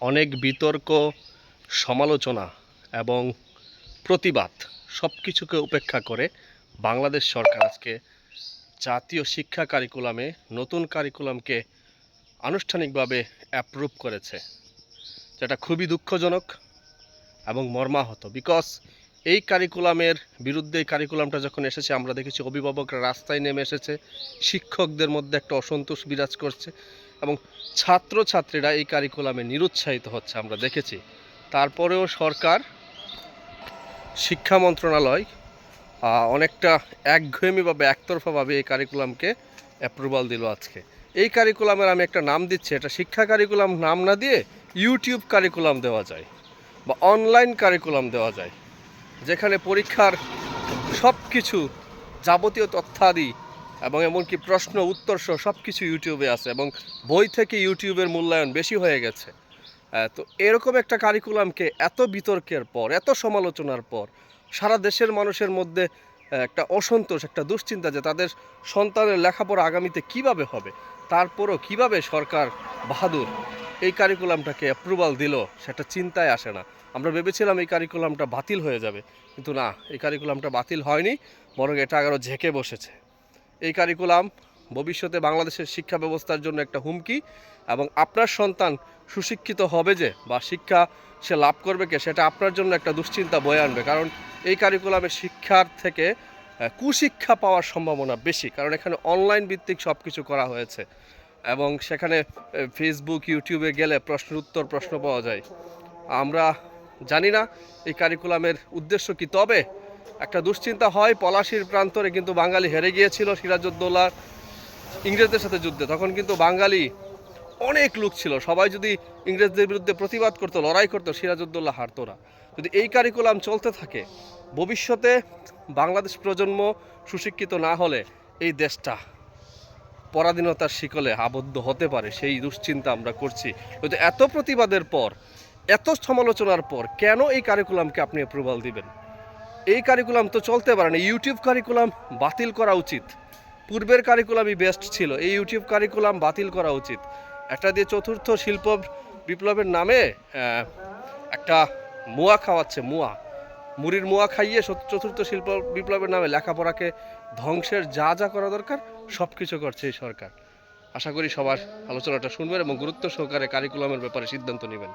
অনেক বিতর্ক, সমালোচনা এবং প্রতিবাদ সব কিছুকে উপেক্ষা করে বাংলাদেশ সরকার আজকে জাতীয় শিক্ষা কারিকুলামে নতুন কারিকুলামকে আনুষ্ঠানিকভাবে অ্যাপ্রুভ করেছে, যেটা খুবই দুঃখজনক এবং মর্মাহত বিকজ এই কারিকুলামের বিরুদ্ধে, এই কারিকুলামটা যখন এসেছে, আমরা দেখেছি অভিভাবকরা রাস্তায় নেমে এসেছে, শিক্ষকদের মধ্যে একটা অসন্তোষ বিরাজ করছে। এবং ছাত্রছাত্রীরা এই কারিকুলামে নিরুৎসাহিত হচ্ছে, আমরা দেখেছি। তারপরেও সরকার, শিক্ষা মন্ত্রণালয় অনেকটা একঘেয়েমিভাবে একতরফাভাবে এই কারিকুলামকে অ্যাপ্রুভাল দিল আজকে। এই কারিকুলামের আমি একটা নাম দিচ্ছি, এটা শিক্ষা কারিকুলাম নাম না দিয়ে ইউটিউব কারিকুলাম দেওয়া যায় বা অনলাইন কারিকুলাম দেওয়া যায়, যেখানে পরীক্ষার সব কিছু যাবতীয় তথ্যাদি এবং এমনকি প্রশ্ন, উত্তর সহ সব কিছু ইউটিউবে আছে এবং বই থেকে ইউটিউবের মূল্যায়ন বেশি হয়ে গেছে। তো এরকম একটা কারিকুলামকে এত বিতর্কের পর, এত সমালোচনার পর, সারা দেশের মানুষের মধ্যে একটা অসন্তোষ, একটা দুশ্চিন্তা যে তাদের সন্তানের লেখাপড়া আগামীতে কীভাবে হবে, তারপরও কীভাবে সরকার বাহাদুর এই কারিকুলামটাকে অ্যাপ্রুভাল দিল, সেটা চিন্তায় আসে না। আমরা ভেবেছিলাম এই কারিকুলামটা বাতিল হয়ে যাবে, কিন্তু না, এই কারিকুলামটা বাতিল হয়নি, বরং এটা আরও ঝেঁকে বসেছে। এই কারিকুলাম ভবিষ্যতে বাংলাদেশের শিক্ষা ব্যবস্থার জন্য একটা হুমকি এবং আপনার সন্তান সুশিক্ষিত হবে যে বা শিক্ষা সে লাভ করবে কে, সেটা আপনার জন্য একটা দুশ্চিন্তা বয়ে আনবে। কারণ এই কারিকুলামে শিক্ষার থেকে কুশিক্ষা পাওয়ার সম্ভাবনা বেশি। কারণ এখানে অনলাইন ভিত্তিক সব কিছু করা হয়েছে এবং সেখানে ফেসবুক ইউটিউবে গেলে প্রশ্ন উত্তর, প্রশ্ন পাওয়া যায়। আমরা জানি না এই কারিকুলামের উদ্দেশ্য কি, তবে একটা দুশ্চিন্তা হয়, পলাশির প্রান্তরে কিন্তু বাঙালি হেরে গিয়েছিল সিরাজউদ্দৌলা ইংরেজদের সাথে যুদ্ধে। তখন কিন্তু বাঙালি অনেক লোক ছিল। সবাই যদি ইংরেজদের বিরুদ্ধে প্রতিবাদ করতো, লড়াই করতো, সিরাজউদ্দৌলা হারতো না যদি এই কারিকুলাম চলতে থাকে, ভবিষ্যতে বাংলাদেশ প্রজন্ম সুশিক্ষিত না হলে এই দেশটা পরাধীনতার শিকলে আবদ্ধ হতে পারে, সেই দুশ্চিন্তা আমরা করছি। কিন্তু এত প্রতিবাদের পর, এত সমালোচনার পর, কেন এই কারিকুলামকে আপনি অ্যাপ্রুভাল দিবেন? এই কারিকুলাম তো চলতে পারে না। ইউটিউব কারিকুলাম বাতিল করা উচিত। পূর্বের কারিকুলামই বেস্ট ছিল। এই ইউটিউব কারিকুলাম বাতিল করা উচিত। একটা দিয়ে চতুর্থ শিল্প বিপ্লবের নামে একটা মুয়া খাওয়াচ্ছে, মুয়া। মুড়ির মুয়া খাইয়ে চতুর্থ শিল্প বিপ্লবের নামে লেখাপড়াকে ধ্বংসের যা যা করা দরকার সব কিছু করছে এই সরকার। আশা করি সবার আলোচনাটা শুনবেন এবং গুরুত্ব সহকারে কারিকুলামের ব্যাপারে সিদ্ধান্ত নেবেন।